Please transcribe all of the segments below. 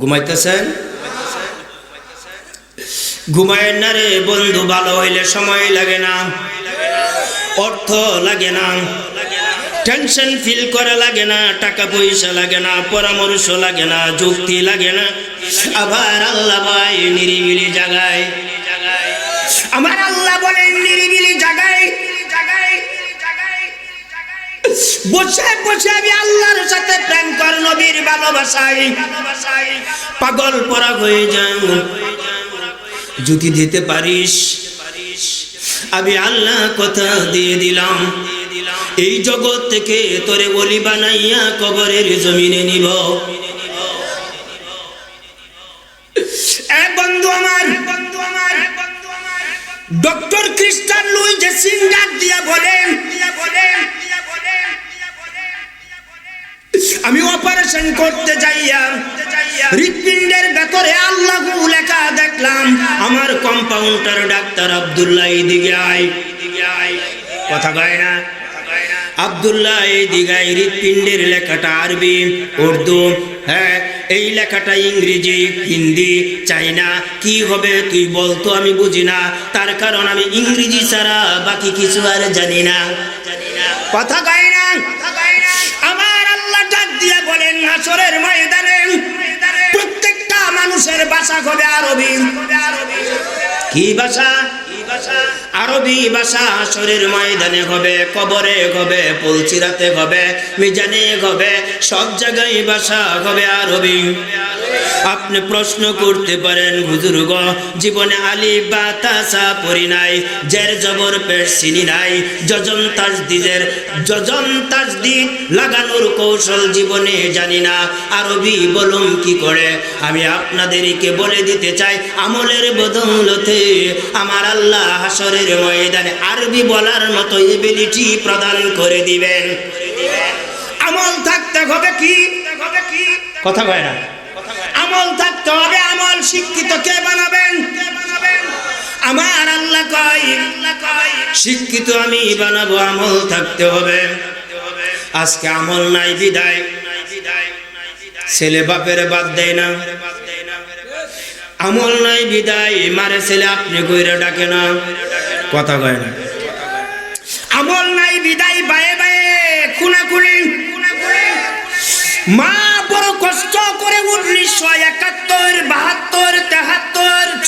ঘুমাইতেছেন? না রে বন্ধু, ভালো হইলে সময় লাগে না। অর্থ লাগে না। টেনশন ফিল করা লাগে না, টাকা পয়সা লাগে না, পরামর্শ লাগে না, যুক্তি লাগে না। আবার আল্লাহ ভাই নিরিবিলি জাগায় আমার আল্লাহ বলেন নিরিবিলি জাগায় বসে বসে আমি আল্লাহর সাথে প্রেম কর, নবীর ভালোবাসায়। পাগল পরা হয়ে যাও। যদি দিতে পারিস, আমি আল্লাহ কথা দিয়ে দিলাম। এই জগৎ থেকে তোরে বলি বানাইয়া কবরের জমিনে নিব। বন্ধু আমার ডক্টর খ্রিস্টান লুই যে সিঙ্গার দিয়া বলেন অপারেশন করতে যাইয়া হৃৎপিণ্ডের ভেতরে আল্লাহ লেখা দেখলাম, আমার কম্পাউন্ডার ডাক্তার আব্দুল্লাহ আয়। কথা কয় না? আব্দুল্লাহ এই দিঘায় হৃৎপিণ্ডের লেখাটা আরবি, উর্দু। হ্যাঁ এই লেখাটা ইংরেজি, হিন্দি, চাইনা। কি হবে, তুই বলতো আমি বুঝি না। তার কারণ আমি ইংরেজি ছাড়া বাকি কিছু আর জানি না। কথা কয় না? হাসরের ময়দানে প্রত্যেকটা মানুষের বাসা হবে আরবি কি ভাষা আরবি ভাষা হাসরের ময়দানে হবে, কবরে হবে পলচিরাতে হবে, মিজানে হবে, সব জায়গায় ভাষা হবে আরবি। আপনি প্রশ্ন করতে পারেন বুজুর্গ জীবনে আলি বা তাসা পড়ি নাই, জের জবর চিনি নাই, যজন তাজদিদের, যজন তাজদিদ লাগানোর কৌশল জীবনে জানি না, আরবি বলুন কি করে? আমি আপনাদেরকে বলে দিতে চাই, আমলের বদৌলতে আমার আল্লাহ হাসরের ময়দানে আরবি বলার মতো এবিলিটি প্রদান করে দিবেন। আমল থাকতে হবে কি? কথা কয় না। আমল থাকতে হবে, আমল শিক্ষিত কে বানাবেন? আমার আল্লাহ শিক্ষিত আমি বানাবো, আমল থাকতে হবে। আজকে আমল নাই, বিদায়। ছেলে বাপের বাদ দেয় না। আমল নাই, বিদায়। মারে ছেলে, আপনি কইরা ডাকে না। কথা কয় না। আমল নাই, বিদায়, বায়ে বায়ে খুনা খুনি মা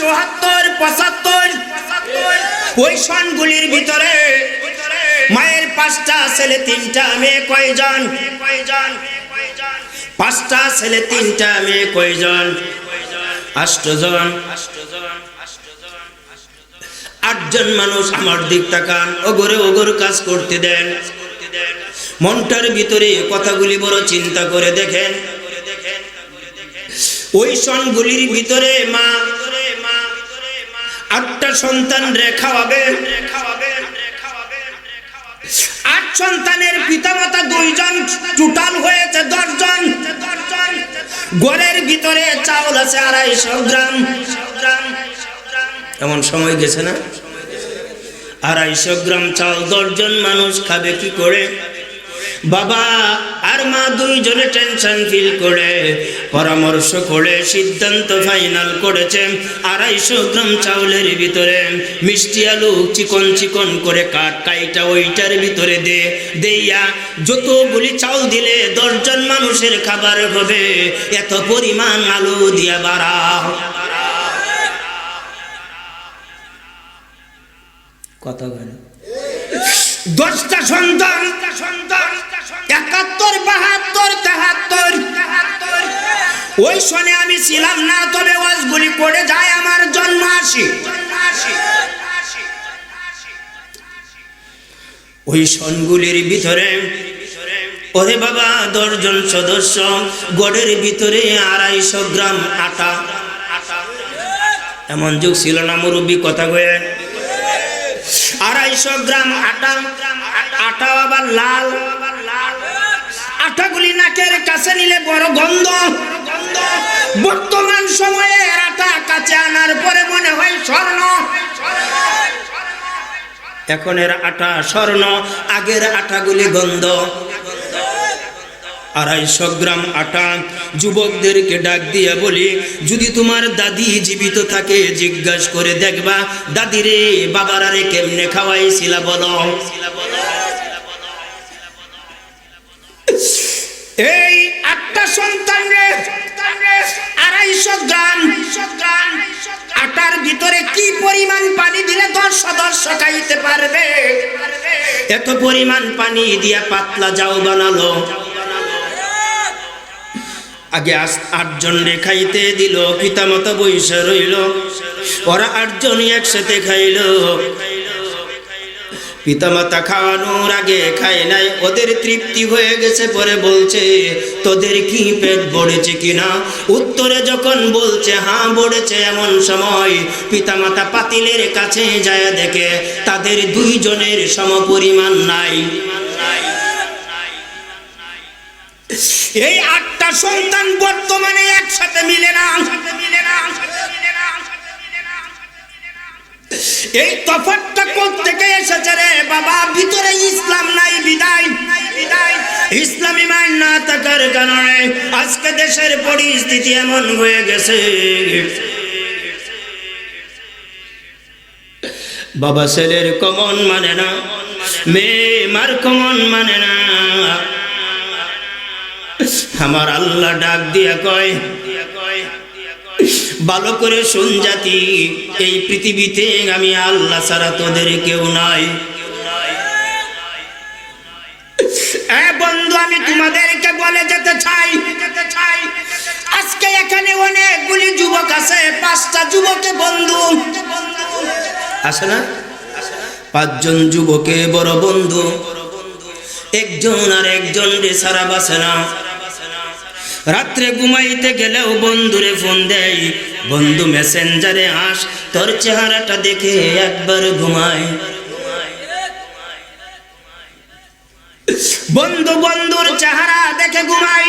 চুহাত্তর পঁচাত্তর। ওই সনগুলির ভিতরে মায়ের পাঁচটা ছেলে, তিনটা মেয়ে, কয়জন? পাঁচটা ছেলে, তিনটা মেয়ে, কয়জন? আষ্টজন। আটজন মানুষ আমার দিক তাকান, ওগরে ওগর কাজ করতে দেন। মনটার ভিতরে কথাগুলি বড় চিন্তা করে দেখেন। ওই সনগুলির ভিতরে মা আটটা সন্তান রেখা হবে। আট সন্তানের পিতামাতা দুইজন, টোটাল হয়েছে দশজন। গড়ের ভিতরে চাউল আছে আড়াইশো গ্রাম। এমন সময় গেছে না? আড়াইশো গ্রাম চাউল দশজন মানুষ খাবে কি করে? বাবা আর মা দুইজনে টেনশন ফিল করে। পরামর্শ করে সিদ্ধান্ত ফাইনাল করেছে। আড়াইশো গ্রাম চাউলের ভিতরে মিষ্টি আলু চিকন চিকন করে কাট কাইটা ওইটার ভিতরে দে দেইয়া যতগুলি চাউল দিলে দশজন মানুষের খাবার হবে। এত পরিমাণ আলু দিয়া বাড়া। কথা বলে। দশটা সন্তান একাত্তর ওই সনে আমি ছিলাম না, তবে ওয়াজগুলি পড়ে যায় আমার জন্ম আসি ওই সনগুলির ভিতরে, ওরে বাবা, দশজন সদস্য, গড়ের ভিতরে আড়াইশো গ্রাম আটা। এমন যুগ ছিল না, মুরব্বী, কথা কয়ে। আড়াইশো গ্রাম আটা আটা আবার লাল। আটাগুলি নাকের কাছে নিলে বড় গন্ধ। বর্তমান সময়ে আটা কাছে আনার পরে মনে হয় স্বর্ণ। এখন এর আটা, স্বর্ণ, আগের আটাগুলি গন্ধ। আড়াইশো গ্রাম আটা, যুবকদেরকে ডাক দিয়ে বলি, যদি তোমার দাদি জীবিত থাকে, জিজ্ঞাসা করে দেখবা, দাদি রে, বাবারা রে কেমনে খাওয়াইছিলা বলো? এই আটটা সন্তান রে আড়াইশো গ্রাম। আটার ভিতরে কি পরিমাণ পানি দিলে দশ সদস্য খাইতে পারবে? এত পরিমাণ পানি দিয়া পাতলা যাও বানালো। আগে আটজন রে খাইতে দিল, পিতামাতা বৈশা রইল। ওরা আটজনই একসাথে খাইল। পিতামাতা খাওয়ানোর আগে খায় নাই, ওদের তৃপ্তি হয়ে গেছে পরে বলছে, তোদের কি পেট ভরেছে কিনা? উত্তরে যখন বলছে হ্যাঁ ভরেছে এমন সময়। পিতামাতা পাতিলের কাছে যায়, দেখে তাদের দুইজনের সমপরিমাণ নাই। এই আটটা সন্তান বর্তমানে একসাথে মিলে না মিলে না। এই তফাতটা থেকে এসেছে রে বাবা? ভিতরে ইসলাম নাই, বিদায়। ইসলামী মান না থাকার কারণে আজকে দেশের পরিস্থিতি এমন হয়ে গেছে। বাবা ছেলের কমন মানে না, মেয়ে মার কমন মানে না। আমার আল্লাহ ডাক দিয়া কয় ভালো করে শুন জাতি, এই পৃথিবীতে আমি আল্লাহ ছাড়া তোদের কেউ নাই। বন্ধু, আমি তোমাদেরকে বলে যেতে চাই। আজকে এখানে অনেকগুলি যুবক আছে, পাঁচটা যুবকে বন্ধু। আছে না? পাঁচজন যুবকে বড় বন্ধু। একজন আর একজন রে সারা বাসে না। রাত্রে ঘুমাইতে গেলেও বন্ধুরে ফোন দেয়। বন্ধু মেসেঞ্জারে আস, তোর চেহারাটা দেখে একবার ঘুমায়। বন্ধু বন্ধুর চেহারা দেখে ঘুমাই।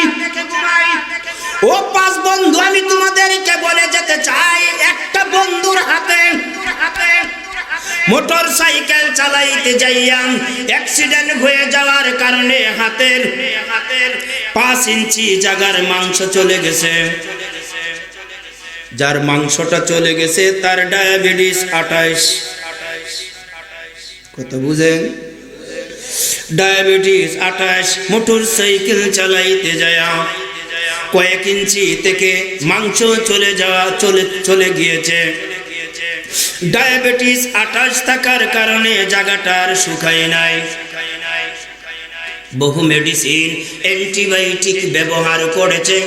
ও পাঁচ বন্ধু, আমি তোমাদেরকে বলে যেতে চাই, একটা বন্ধুর হাতে মোটর সাইকেল চালাইতে যাইয়াম। অ্যাক্সিডেন্ট হয়ে যাওয়ার কারণে হাতের হাতের পাঁচ ইঞ্চি জাগার মাংস চলে গেছে। যার মাংসটা চলে গেছে তার ডায়াবেটিস আঠাইশ। কত বুঝেন? ডায়াবেটিস আঠাশ মোটর সাইকেল চালাইতে যায় কয়েক ইঞ্চি থেকে মাংস চলে যাওয়া, চলে চলে গিয়েছে। ডায়াবেটিস আঠাশ থাকার কারণে জায়গাটার শুকায় নাই। বহু মেডিসিন অ্যান্টিবায়োটিক ব্যবহার করেছে।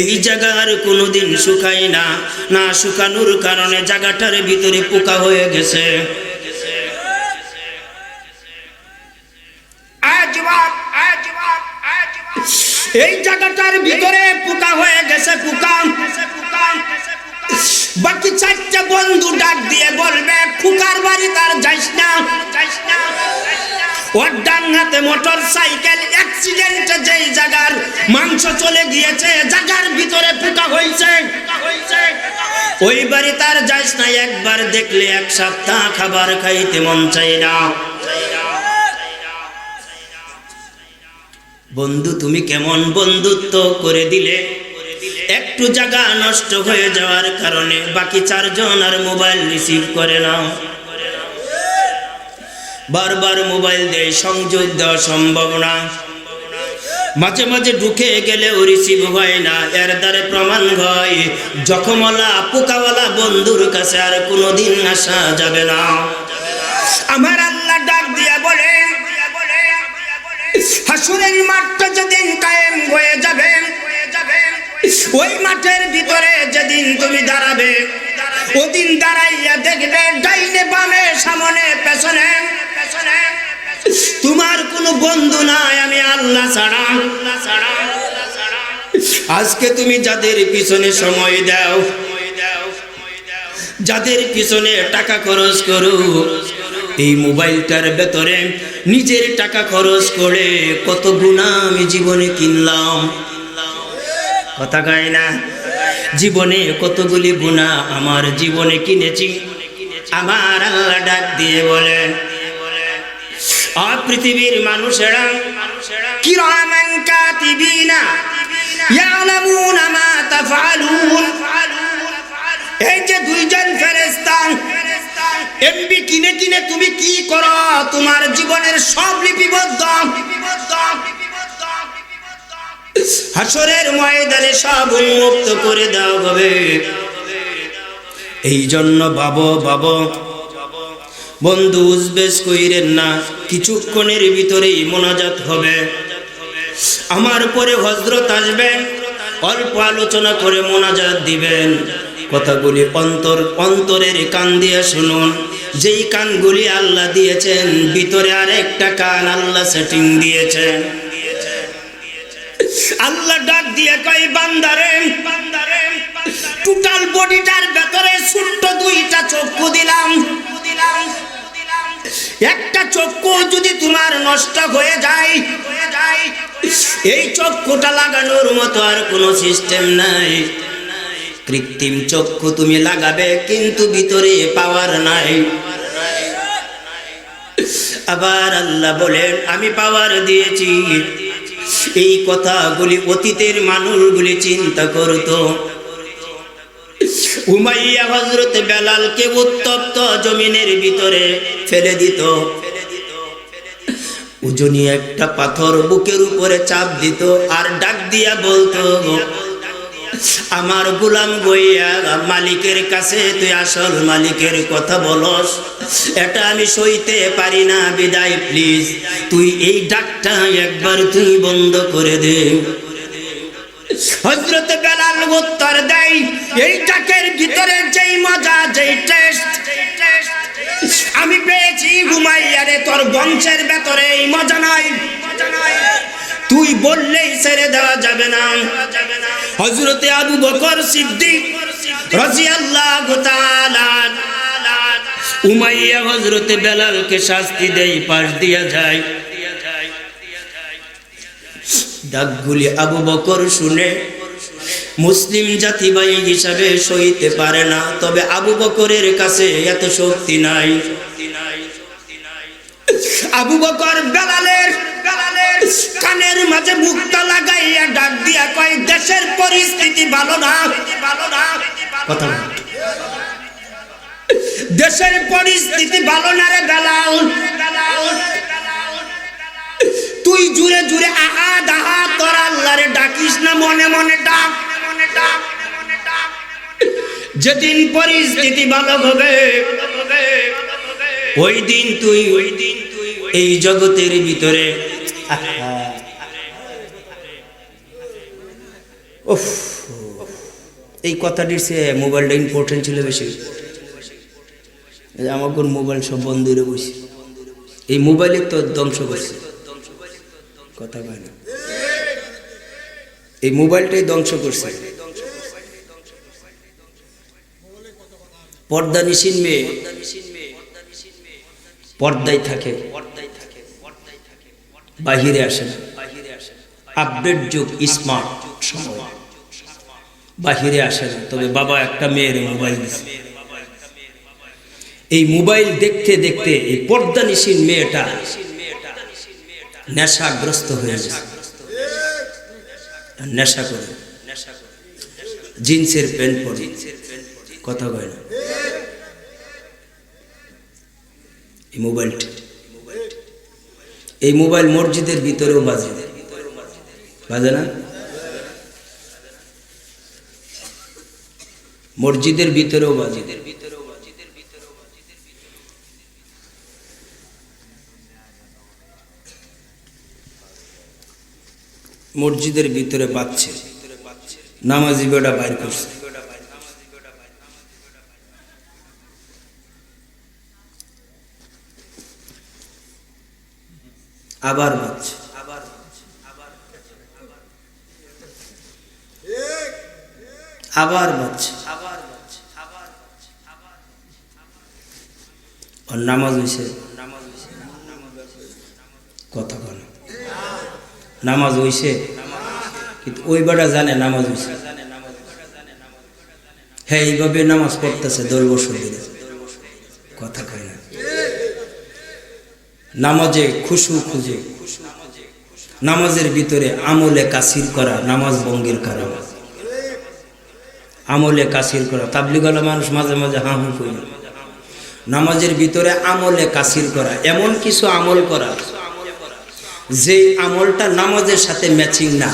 এই জায়গার কোনোদিন শুকায় না। না শুকানোর কারণে জায়গাটার ভিতরে পোকা হয়ে গেছে। এই জায়গাটার ভিতরে পোকা হয়ে গেছে পোকা। বাকি চারটা বন্ধু ডাক দিয়ে বলবে, ফুকার বাড়ি তার যাইস না। যাইস না ওর ডান মোটর সাইকেল অ্যাক্সিডেন্ট যেই জায়গার মাংস চলে গিয়েছে জায়গার ভিতরে পোকা হয়েছে ওই বাড়ি তার যাইস না, একবার দেখলে এক সপ্তাহ খাবার খাইতে মন চাই না। বন্ধু, তুমি কেমন বন্ধুত্ব করে দিলে? একটু জায়গা নষ্ট হয়ে যাওয়ার কারণে বাকি চারজন আর মোবাইল রিসিভ করে না বারবার মোবাইল দিয়ে সংযোগ দেওয়া সম্ভব না। মাঝে মাঝে ঢুকে গেলেও রিসিভ হয় না। এর দ্বারে প্রমাণ হয় জখমলা পোকাওয়ালা বন্ধুর কাছে আর কোনোদিন আসা যাবে না। আমার আল্লাহ ডাক দিয়া বলে, হাসুরের মাঠটা যেদিন কায়েম হয়ে যাবে ওই মাঠের ভিতরে যেদিন তুমি দাঁড়াবে, ওদিন দাঁড়াইয়া দেখবে ডাইনে বামে, সামনে, পেছনে। পেছনে তোমার কোনো বন্ধু নাই আমি আল্লাহ ছাড়া। আজকে তুমি যাদের পিছনে সময় দাও, যাদের পিছনে টাকা খরচ করো, এই মোবাইলটার ভেতরে নিজের টাকা খরচ করে কত গুণা আমি জীবনে কিনলাম। কথা কয় না? জীবনে কতগুলি গুণা আমার জীবনে কিনেছি। আমার আল্লাহ ডাক দিয়ে বলে পৃথিবীর মানুষেরা কিনে কিনে তুমি কি করো? তোমার জীবনের সব লিপিবদ্ধ। হাসরের ময়দানে সব উন্মুক্ত করে দেওয়া হবে। এই জন্য বাবো বাবো, বন্ধু উজবেস কইরেন না, কিছুক্ষণের ভিতরেই মোনাজাত হবে। আমার পরে হজরত আসবেন অল্প আলোচনা করে মোনাজাত দিবেন। কথাগুলি অন্তর, অন্তরের কান দিয়ে শুনুন। যেই কানগুলি আল্লাহ দিয়েছেন, ভিতরে আরেকটা কান আল্লাহ সেটিং দিয়েছেন। আল্লাহ ডাক দিয়ে কই বান্দারে বান্দারে টোটাল বডিটার ভেতরে ছোট্ট দুইটা চক্ষু দিলাম। দিলাম একটা চক্ষু যদি তোমার নষ্ট হয়ে যায় হয়ে যায় এই চক্ষুটা লাগানোর মতো আর কোনো সিস্টেম নাই। কৃত্রিম চক্ষু তুমি লাগাবে, কিন্তু ভিতরে পাওয়ার নাই। আবার আল্লাহ বলেন, আমি পাওয়ার দিয়েছি। এই কথাগুলি অতীতের মানুষগুলি চিন্তা করত। উমাইয়া হজরত বেলালকে উত্তপ্ত জমিনের ভিতরে ফেলে দিত। উজনি একটা পাথর বুকের উপরে চাপ দিত আর ডাক দিয়া বলতো আমার গোলাম গইয়া মালিকের কাছে তুই আসল মালিকের কথা বলস। এটা আমি সইতে পারি না, বিদায় প্লিজ তুই এই ডাকটা একবার তুই বন্ধ করে দে। হজরত বেলাল উত্তর দেয়, এই ডাকের ভিতরে যেই মজা, যেই টেস্ট আমি পেয়েছি ঘুমাইয়ারে তোর বংশের ভেতরে এই মজা নাই। তুই বললেই ছেড়ে দেওয়া যাবে না। হজরতে আবু বকর সিদ্দিক রাজিয়াল্লাহু তাআলা উমাইয়া হজরতে বেলালকে শাস্তি দেই, পাশ দিয়া যায়। ডাকগুলি আবু বকর শুনে, মুসলিম জাতি ভাই হিসাবে সইতে পারে না, তবে আবু বকরের কাছে এত শক্তি নাই। আবু বকর বেলালের কানের মাঝে মুক্তা লাগাইয়া ডাক দিয়া কয়, দেশের পরিস্থিতি ভালো না। কথা। দেশের পরিস্থিতি ভালো না রে বেলাল। তুই জুড়ে জুড়ে আহা দাহা তোর আল্লাহরে ডাকিস না, মনে মনে মনে ডাক। যেদিন পরিস্থিতি ভালো হবে ওই দিন তুই ওই দিন তুই এই জগতের ভিতরে এই কথাটির সে মোবাইলটা ইম্পর্টেন্ট ছিল বেশি। কোন মোবাইল সব বন্ধ হয়ে বসে। এই মোবাইলে তো ধ্বংস করছে। কথা কয় না। এই মোবাইলটাই ধ্বংস করছে। পর্দা নিশিন মেয়ে। পর্দায় থাকে। বাহিরে আসে না আপডেট যুগ, স্মার্ট সময়। বাহিরে আসে না তবে বাবা একটা মেয়ের মোবাইল এই মোবাইল দেখতে দেখতে এই পর্দা নিশিন মেয়েটা নেশাগ্রস্ত হয়ে আর নেশা করে। জিন্সের প্যান্ট পরে। কথা কয় না। এই মোবাইলটা। এই মোবাইল মসজিদের ভিতরেও বাজে। বাজে না? মসজিদের ভিতরেও বাজে। মসজিদের ভিতরে বাজছে। নামাজি বেটা বাইর করছে। আবার বাজছে আবার আর নামাজ হয়েছে কথা বলে। নামাজ হইছে। কিন্তু ওই বেটা জানে নামাজ হইছে। হ্যাঁ এইভাবে নামাজ পড়তেছে দশ বছর কথা কয় না নামাজে খুশু খুঁজে। নামাজের ভিতরে আমলে কাসির করা নামাজ ভঙ্গের কারণ। আমলে কাসির করা তাবলিগলা মানুষ মাঝে মাঝে হাঁ হুঁ করে। নামাজের ভিতরে আমলে কাসির করা, এমন কিছু আমল করা যে আমলটা নামাজের সাথে ম্যাচিং না।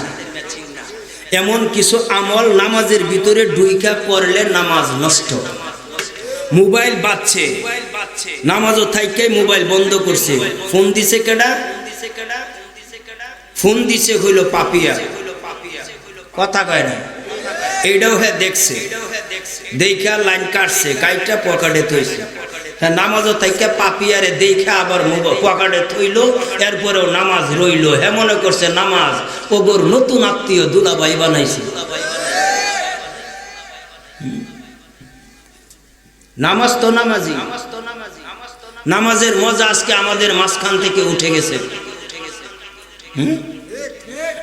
এমন কিছু আমল নামাজের ভিতরে ডুইকা পড়লে নামাজ নষ্ট। মোবাইল বাজছে। নামাজও থাইকে মোবাইল বন্ধ করছে। ফোন দিছে কেডা? ফোন দিছে হইল পাপিয়া। কথা কয় না? এইটাও হ্যাঁ দেখছে। দেখা লাইন কাটছে কাইটা পকেটে থইছে। হ্যাঁ নামাজও তাইকে পাপিয়ারে দেখা আবার মোবাইল পকেটে থইল এরপরেও নামাজ রইল। হ্যাঁ মনে করছে নামাজ ওগর নতুন আত্মীয় দুলাবাই বানাইছে। নামাজ তো নামাজি। নামাজের মজা আজকে আমাদের মাঝখান থেকে উঠে গেছে।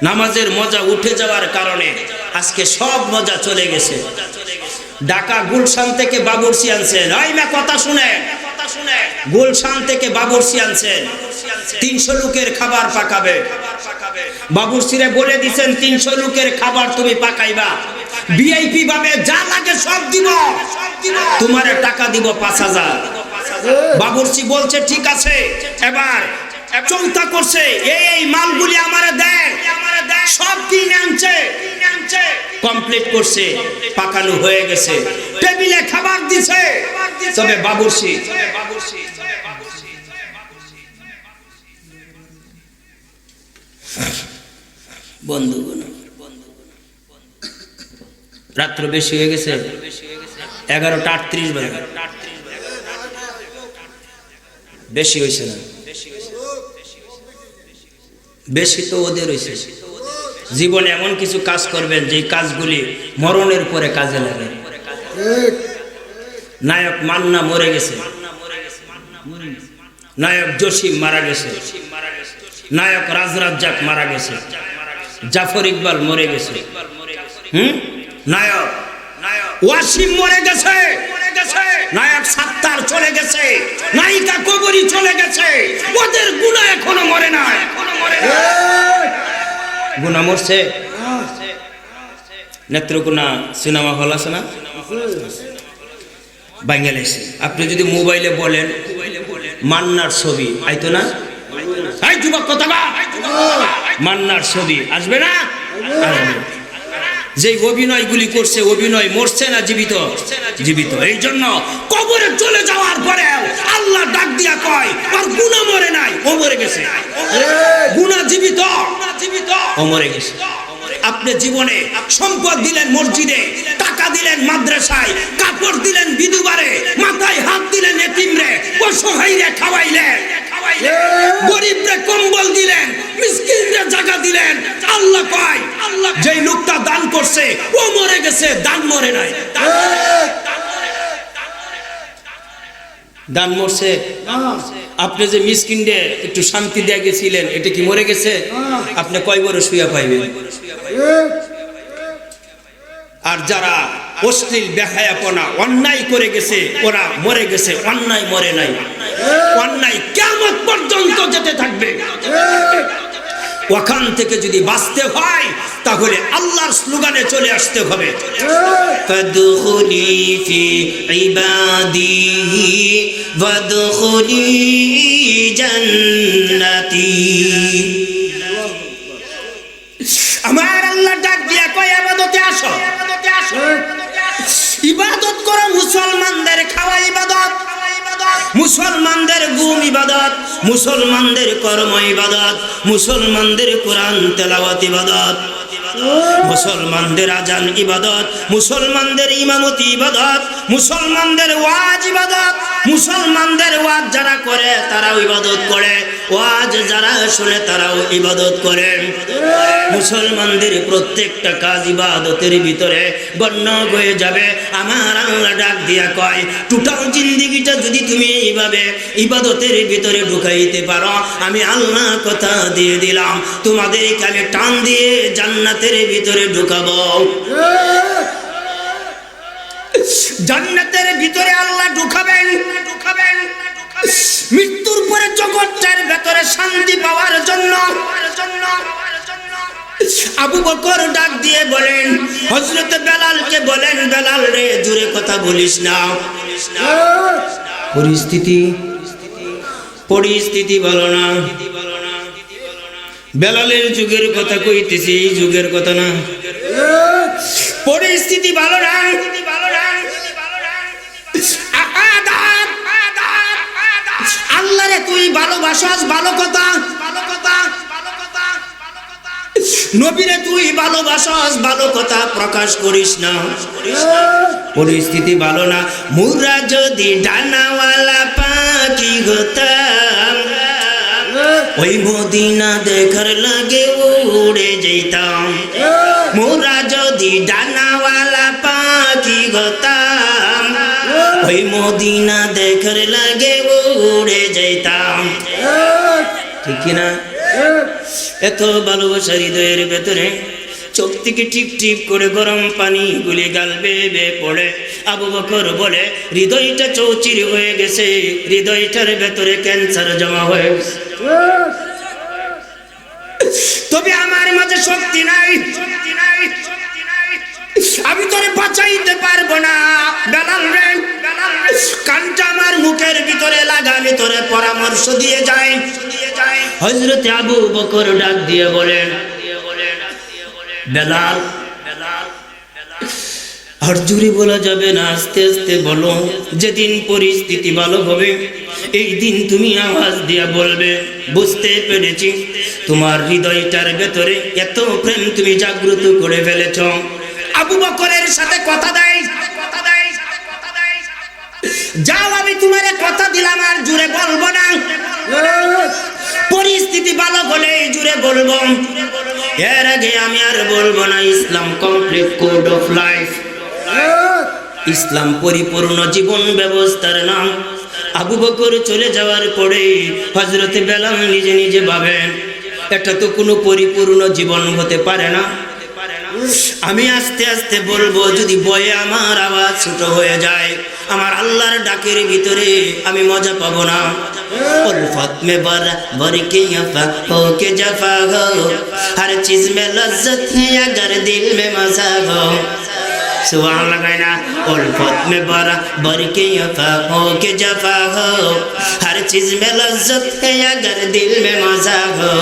নামাজের মজা উঠে যাওয়ার কারণে আজকে সব মজা চলে গেছে। ঢাকা গুলশান থেকে বাবুরসি আনছেন। ওই কথা শুনে। গুলশান থেকে বাবুরসি আনছেন। তিনশো লোকের খাবার পাকাবে। বাবুরসিরে বলে দিছেন, তিনশো লোকের খাবার তুমি পাকাইবা। ভিআইপি ভাবে যা লাগে সব দিব। তোমার টাকা দিব পাঁচ হাজার। বাবুরসি বলছে, ঠিক আছে, এবার চৌতা করছে, এই এই মালগুলি আমারে দেয় সব কিনে আনছে কমপ্লিট করছে, পাকানো হয়ে গেছে, টেবিলে খাবার দিছে, তবে বাবুরসি বন্ধুগণ, রাত্র বেশি হয়ে গেছে, এগারোটা আটত্রিশ বাজে। বেশি হয়েছে না? বেশি তো ওদের হয়েছে জীবনে এমন কিছু কাজ করবেন যে কাজগুলি মরণের পরে কাজে লাগে। নায়ক মান্না মরে গেছে। নায়ক জসিম মারা গেছে। নায়ক রাজরাজ্জাক মারা গেছে। জাফর ইকবাল মরে গেছে। হুম? নায়ক নায়ক। ওয়াসিম মরে গেছে মরে গেছে। নায়ক সাত্তার চলে গেছে নায়িকা কবরী চলে গেছে। ওদের গুণা এখনও মরে না গুণা মরছে। নেত্রকোনা সিনেমা হল আছে না? বাংলাদেশে আপনি যদি মোবাইলে বলেন মান্নার ছবি আইতো না? যুবক কথা বা মান্নার ছবি আসবে না। আসবে। যে অভিনয়গুলি করছে, অভিনয় মরছে না জীবিত? জীবিত। এই জন্য কবরে চলে যাওয়ার পরে আল্লাহ ডাক দিয়া কয় আর গুণা মরে নাই ও মরে গেছে। গুণা জীবিত জীবিত ও মরে গেছে। আপনি জীবনে সম্পদ দিলেন মসজিদে, টাকা দিলেন মাদ্রাসায়, কাপড় দিলেন বিধুবারে, মাথায় হাত দিলেন এতিমরে, অসহায়রে খাওয়াইলেন। গরিবরে কম্বল দিলেন দিলেন আল্লাহ কয় আল্লাহ যেই লোকটা দান করছে ও মরে গেছে দান মরে নাই। দান মরছে? আপনি যে মিসকিনরে একটু শান্তি দিয়ে গেছিলেন এটা কি মরে গেছে? আপনি কয় বড় শুয়া পাইবেন? আর যারা অশ্লীল বেহায়াপনা অন্যায় করে গেছে ওরা মরে গেছে অন্যায় মরে নাই। অন্যায় কেমন পর্যন্ত যেতে থাকবে? ওখান থেকে যদি বাঁচতে হয়, তাহলে আল্লাহর স্লোগানে চলে আসতে হবে। আমার আল্লাহ ডাক দিয়া কয় আবাদতে আসো। ইবাদত করো মুসলমানদের, খাওয়া ইবাদত। মুসলমানদের গুম ইবাদত মুসলমানদের কর্ম ইবাদত মুসলমানদের কোরআন তেলাওয়াত ইবাদত। মুসলমানদের আজান ইবাদত, মুসলমানদের ইমামতি ইবাদত, মুসলমানদের ওয়াজ ইবাদত, মুসলমানদের ওয়াজ যারা করে তারাও ইবাদত করে, ওয়াজ যারা শুনে তারাও ইবাদত করে। মুসলমানদের প্রত্যেকটা কাজ ইবাদতের ভিতরে গণ্য হয়ে যাবে। আমার আল্লাহ ডাক দিয়া কয় টোটাল জিন্দিগিটা যদি তুমি এইভাবে ইবাদতের ভিতরে ঢুকাইতে পারো, আমি আল্লাহ কথা দিয়ে দিলাম। তোমাদেরকে আমি টান দিয়ে জান্নাতের ভিতরে ঢুকাবো। জান্নাতের ভিতরে আল্লাহ ঢুকাবেন ঢুকাবেন মৃত্যুর পরে জগৎটার ভেতরে শান্তি পাওয়ার জন্য আবু বকর ডাক দিয়ে বলেন হজরত বেলালকে বলেন, বেলাল রে কথা বলিস না। পরিস্থিতি পরিস্থিতি বলো না। বেলালের যুগের কথা কইতেছি এই যুগের কথা না। পরিস্থিতি ভালো না। আল্লাহরে তুই ভালোবাসাস, ভালো কথা ভালো কথা নবীরে তুই ভালোবাসাস, ভালো কথা প্রকাশ করিস না। পরিস্থিতি ভালো না। মুরা যদি ডানাওয়ালা পাখি হতাম ওই মদিনা দেখার লাগে উড়ে যেতাম। মোরা যদি ডানাওয়ালা পাখি গতাম ওই মদিনা দেখার লাগে উড়ে যেতাম। ঠিক কিনা? এত ভালোবাসা হৃদয়ের ভেতরে থেকে টিপ টিপ করে গরম পানি গুলি গাল বেয়ে পড়ে। আবু বকর বলে, হৃদয়টা চৌচির হয়ে গেছে। হৃদয়টার ভেতরে ক্যান্সার জমা হয়ে গেছে। তবে আমার মাঝে শক্তি নাই। শক্তি নাই আমি তোরে বাঁচাইতে পারব না। বেলাল রে কানটা আমার মুখের ভিতরে লাগালে তোরে পরামর্শ দিয়ে যায় হজরত আবু বকর ডাক দিয়ে বলেন বেলাল আর জুড়ে বলা যাবে না, আস্তে আস্তে বলো, যেদিন পরিস্থিতি ভালো হবে এই দিন তুমি আওয়াজ দিয়া বলবে, বুঝতে পেরেছি, তোমার হৃদয়টার ভেতরে এত প্রেম তুমি জাগ্রত করে ফেলেছ। আবু বকরের সাথে কথা দেয় কথা দেয় যাও, আমি তোমার কথা দিলাম, আর জুড়ে বলব না। পরিস্থিতি ভালো হলে জুড়ে বলব এর আগে আমি আর বলব না, Islam complete code of life Islam পরিপূর্ণ জীবন ব্যবস্থার নাম। আবু বকর চলে যাওয়ার পরে হজরতে বেলাল নিজে নিজে ভাবেন, এটা তো কোনো পরিপূর্ণ জীবন হতে পারে না। আমি আস্তে আস্তে বলবো যদি বয়ে আমার আওয়াজ ছোট হয়ে যায় আমার আল্লাহর ডাকের ভিতরে আমি মজা পাবো না उल्फत में बर बर के यफा हो के जफा हो हर चीज में लज्जत है अगर दिल में मजा हो सुहान लगाए ना उल्फत में बरा बर के यफा हो के जफा हो हर चीज में लज्जत है अगर दिल में मजा हो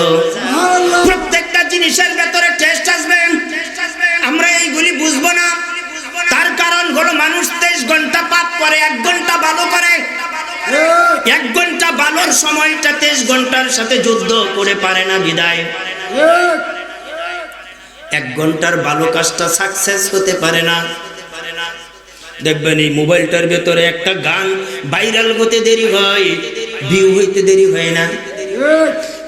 প্রত্যেকটা জিনিসের বুঝব না। তার কারণ হলো মানুষ তেইশ ঘণ্টা পাপ করে, এক ঘণ্টা ভালো করে। এক ঘণ্টা ভালোর সময়টা তেইশ ঘণ্টার সাথে যুদ্ধ করে পারে না বিদায়। এক ঘণ্টার ভালো কাজটা সাকসেস হতে পারে না। দেখবেন এই মোবাইলটার ভেতরে একটা গান ভাইরাল হতে দেরি হয় ভিউ হইতে দেরি হয় না।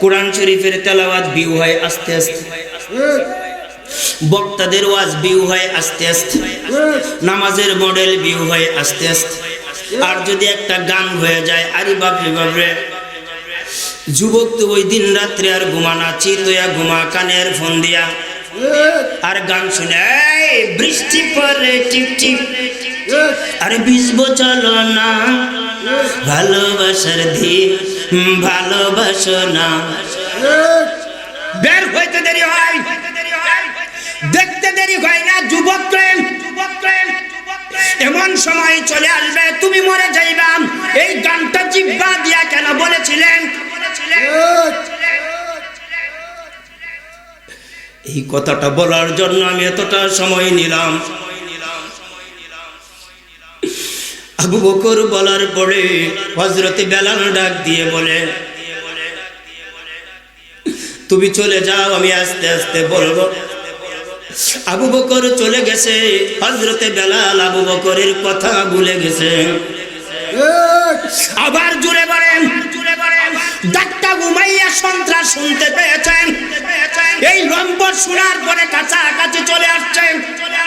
কোরআন শরীফের তেলাওয়াত ভিউ হয় আস্তে আস্তে। বক্তাদের ওয়াজ ভিউ হয় আস্তে আস্তে। নামাজের মডেল ভিউ হয় আস্তে আস্তে। আর যদি একটা গান হয়ে যায়, আরে বাপরে বাপরে। যুবক তো ওই দিন রাত্রে আর ঘুমা না চিতয়া ঘুমা কানের ফোন দিয়া। আর গান শুনে বৃষ্টি পরে টিপ। আরে ভিজবো চলো না। ভালোবাসার দিন, ভালোবাসো না। বের হইতে দেরি হয়। দেখতে দেরি হয় না, যুবক প্রেম। যুবক প্রেম এমন সময় চলে আসবে, তুমি মরে যাইবা। এই গানটা জিব্বা দিয়া কেন বলেছিলেন? এই কথাটা বলার জন্য আমি এতটা সময় নিলাম। আবু বকর বলার পরে হজরতে বেলাল ডাক দিয়ে বলে, তুমি চলে যাও, আমি আস্তে আস্তে বলব। আবু বকর চলে গেছে। হজরতে বেলাল আবু বকরের কথা ভুলে গেছে। আবার জুড়ে বলেন। জুড়ে বলেন ডাক্তার ঘুমাইয়া সন্ত্রাস শুনতে পেয়েছেন। এই লম্বর শোনার পরে কাছাকাছি চলে আসছেন।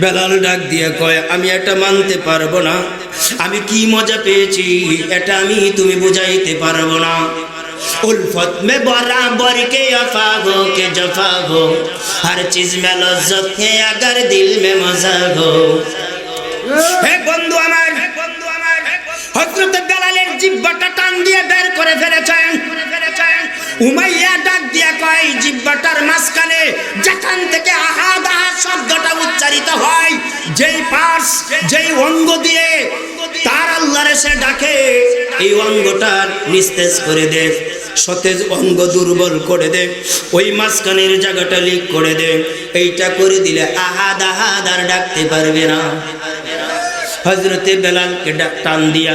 বেলাল ডাক দিয়ে কয় আমি এটা মানতে পারবো না আমি কি মজা পেয়েছি এটা আমি তুমি বুঝাইতে পারবো না उल्फत में बराबर के अफा हो के जफा हो हर चीज में लज्जत है अगर दिल में मजा हो হে বন্ধু আমার শব্দটা হয়, যেই পার্স, যেই অঙ্গ দিয়ে তার আল্লাহরে সে ডাকে, এই অঙ্গটার নিস্তেজ করে দে, সতেজ অঙ্গ দুর্বল করে দে, ওই মাঝখানের জায়গাটা লিক করে দে, এইটা করে দিলে আহাদ আহাদ আর ডাকতে পারবে না। হজরতে বেলালকে ডাক টান দিয়া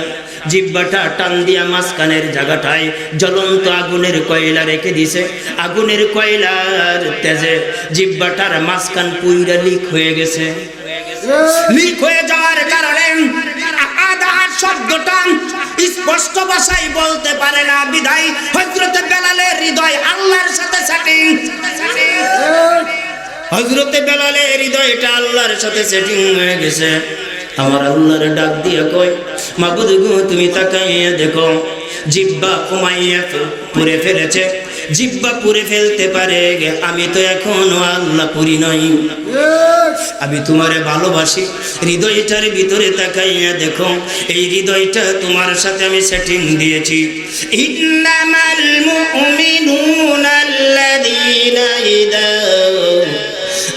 জিব্বাটা টান দিয়া মাঝখানের জায়গাটায় জ্বলন্ত আগুনের কয়লা রেখে দিছে। আগুনের কয়লার তেজে জিব্বাটার মাঝখান পুইরা লিক হয়ে গেছে। লিক হয়ে যাওয়ার কারণে শব্দটা বলতে পারে না। বিধায় হৃদয় আল্লাহর সাথে সেটিং আল্লাহর সাথে সেটিং হয়ে গেছে। আমার আল্লাহর ডাক দিয়ে কই মাবুদ গো তুমি তাকাইয়া দেখো জিব্বা কমাইয়া পুড়ে ফেলেছে। জিব্বা পুড়ে ফেলতে পারে আমি তো এখনও আল্লাহ পুরি নই। আমি তোমারে ভালোবাসি হৃদয়টার ভিতরে তাকাইয়া দেখো এই হৃদয়টা তোমার সাথে আমি সেটিং দিয়েছি। ইন্নামাল মুমিনুনা আল্লাযীনা ইদা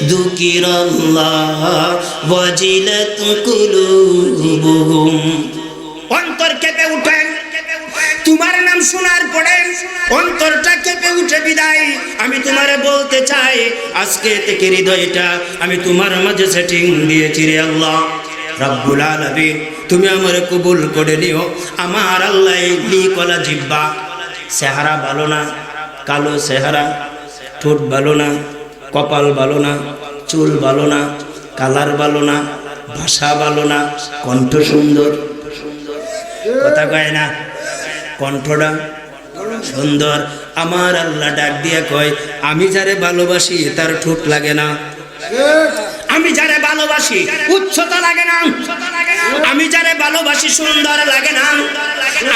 যুকিরাল্লাহ ওয়াজিলাত কুলুবুহুম। অন্তর কেঁপে উঠেন। তোমার নাম শোনার পরে অন্তরটা কেঁপে উঠে বিদায়। আমি তোমারে বলতে চাই, আজকে থেকে হৃদয়টা আমি তোমার মাঝে সেটিং দিয়েছি রে আল্লাহ। রব্বুল আলামিন, তুমি আমার কবুল করে নিও। আমার আল্লাহ এই কলা জিব্বা চেহারা ভালো না, কালো চেহারা। ঠোঁট ভালো না, কপাল ভালো না, চুল ভালো না, কালার ভালো না, ভাষা ভালো না, কণ্ঠ সুন্দর। কথা কয় না? কণ্ঠটা সুন্দর। আমার আল্লাহ ডাক দিয়ে কয়, আমি যারে ভালোবাসি, তার ঠোঁট লাগে না। আমি যারে ভালোবাসি, উচ্চতা লাগে না। আমি যারে ভালোবাসি, সুন্দর লাগে না।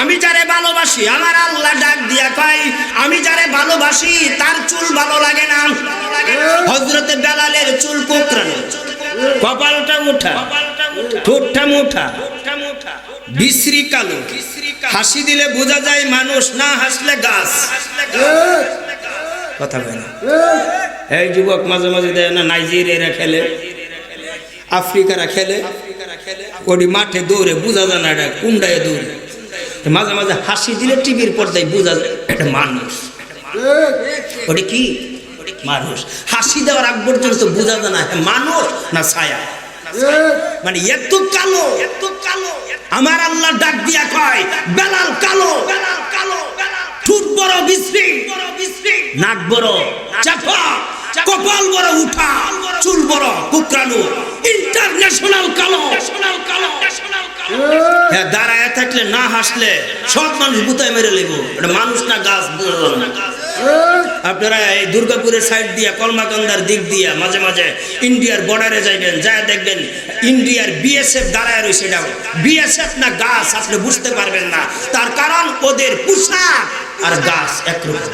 আমি যারে ভালোবাসি, আমার আল্লাহ ডাক দিয়া কয়, আমি যারে ভালোবাসি, তার চুল ভালো লাগে না। হজরতে বেলালের চুল কোকরানো কপালটা উঠা, ঠোঁটটা মুঠা বিশ্রী কালো। হাসি দিলে বোঝা যায় মানুষ না হাসলে গাছ। কথা বলে এই যুবক মাঝে মাঝে দেয় না, নাইজেরিয়ারা খেলে, আফ্রিকারা খেলে। ওটি মাঠে দৌড়ে, বোঝা যায় না এটা কুন্ডায় দৌড়ে। মাঝে মাঝে হাসি দিলে টিভির পর্দায় বোঝা যায় এটা মানুষ। ওটি কি? মানুষ। হাসি দেওয়ার আগ পর্যন্ত বোঝা যায় না, মানুষ না ছায়া। মানে এত কালো এত কালো। আমার আল্লাহ ডাক দিয়া কয়, বেলাল কালো বেলাল কালো ঠুট বড় বিশ্রী নাক বড়, চাপা, কপাল বড় উঠা, চুল বড় কুকরানো ইন্টারন্যাশনাল কালো হ্যাঁ দাঁড়ায় থাকলে না হাসলে সব মানুষ বুতায় মেরে লেবো এটা মানুষ না গাছ। আপনারা এই দুর্গাপুরের সাইড দিয়া কলমাকান্দার দিক দিয়া, মাঝে মাঝে ইন্ডিয়ার বর্ডারে যাইবেন যা দেখবেন ইন্ডিয়ার বিএসএফ দাঁড়ায় রয়েছে এটা। বিএসএফ না গাছ, আপনি বুঝতে পারবেন না। তার কারণ ওদের পোশাক আর গাছ একরকম